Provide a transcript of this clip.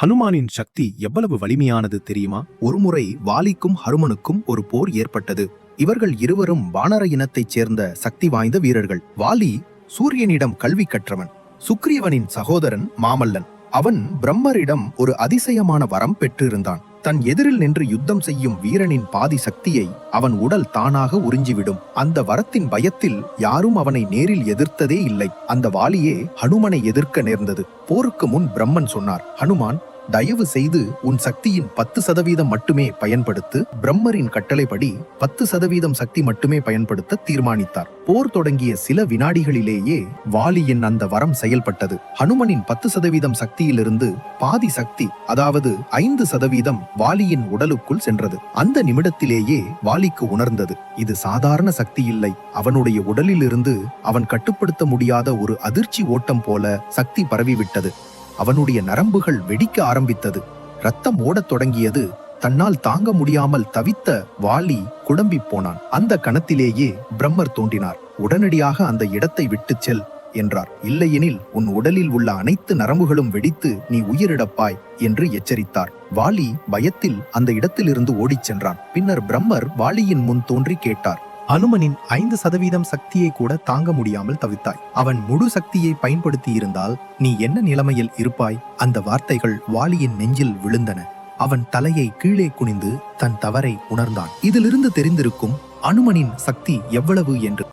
ஹனுமானின் சக்தி எவ்வளவு வலிமையானது தெரியுமா? ஒருமுறை வாலிக்கும் ஹனுமனுக்கும் ஒரு போர் ஏற்பட்டது. இவர்கள் இருவரும் வானர இனத்தைச் சேர்ந்த சக்தி வாய்ந்த வீரர்கள். வாலி சூரியனிடம் கல்வி கற்றவன். சுக்ரீவனின் சகோதரன் மாமல்லன். அவன் பிரம்மரிடம் ஒரு அதிசயமான வரம் பெற்றிருந்தான். தன் எதிரில் நின்று யுத்தம் செய்யும் வீரனின் பாதி சக்தியை அவன் உடல் தானாக உறிஞ்சிவிடும். அந்த வரத்தின் பயத்தில் யாரும் அவனை நேரில் எதிர்த்ததே இல்லை. அந்த வாலியே ஹனுமனை எதிர்க்க நேர்ந்தது. போருக்கு முன் பிரம்மன் சொன்னார் ஹனுமான் தயவு செய்து உன் சக்தியின் பத்து சதவீதம் மட்டுமே பயன்படுத்து பிரம்மரின் கட்டளைப்படி பத்து சதவீதம் சக்தி மட்டுமே பயன்படுத்த தீர்மானித்தார். போர் தொடங்கிய சில வினாடிகளிலேயே வாலியின் அந்த வரம் செயல்பட்டது. ஹனுமனின் பத்து சதவீதம் சக்தியிலிருந்து பாதி சக்தி அதாவது ஐந்து சதவீதம் வாலியின் உடலுக்குள் சென்றது. அந்த நிமிடத்திலேயே வாலிக்கு உணர்ந்தது இது சாதாரண சக்தி இல்லை. அவனுடைய உடலிலிருந்து அவன் கட்டுப்படுத்த முடியாத ஒரு அதிர்ச்சி ஓட்டம் போல சக்தி பரவிவிட்டது. அவனுடைய நரம்புகள் வெடிக்க ஆரம்பித்தது. ரத்தம் ஓடத் தொடங்கியது. தன்னால் தாங்க முடியாமல் தவித்த வாலி குழம்பி போனான். அந்த கணத்திலேயே பிரம்மர் தோன்றினார். உடனடியாக அந்த இடத்தை விட்டுச் செல் என்றார். இல்லையெனில் உன் உடலில் உள்ள அனைத்து நரம்புகளும் வெடித்து நீ உயிரிழப்பாய் என்று எச்சரித்தார். வாலி பயத்தில் அந்த இடத்திலிருந்து ஓடிச் சென்றான். பின்னர் பிரம்மர் வாலியின் முன் தோன்றி கேட்டார். அனுமனின் ஐந்து சதவீதம் சக்தியை கூட தாங்க முடியாமல் தவித்தாய். அவன் முழு சக்தியை பயன்படுத்தி இருந்தால் நீ என்ன நிலைமையில் இருப்பாய்? அந்த வார்த்தைகள் வாலியின் நெஞ்சில் விழுந்தன. அவன் தலையை கீழே குனிந்து தன் தவறை உணர்ந்தான். இதிலிருந்து தெரிந்திருக்கும் அனுமனின் சக்தி எவ்வளவு என்று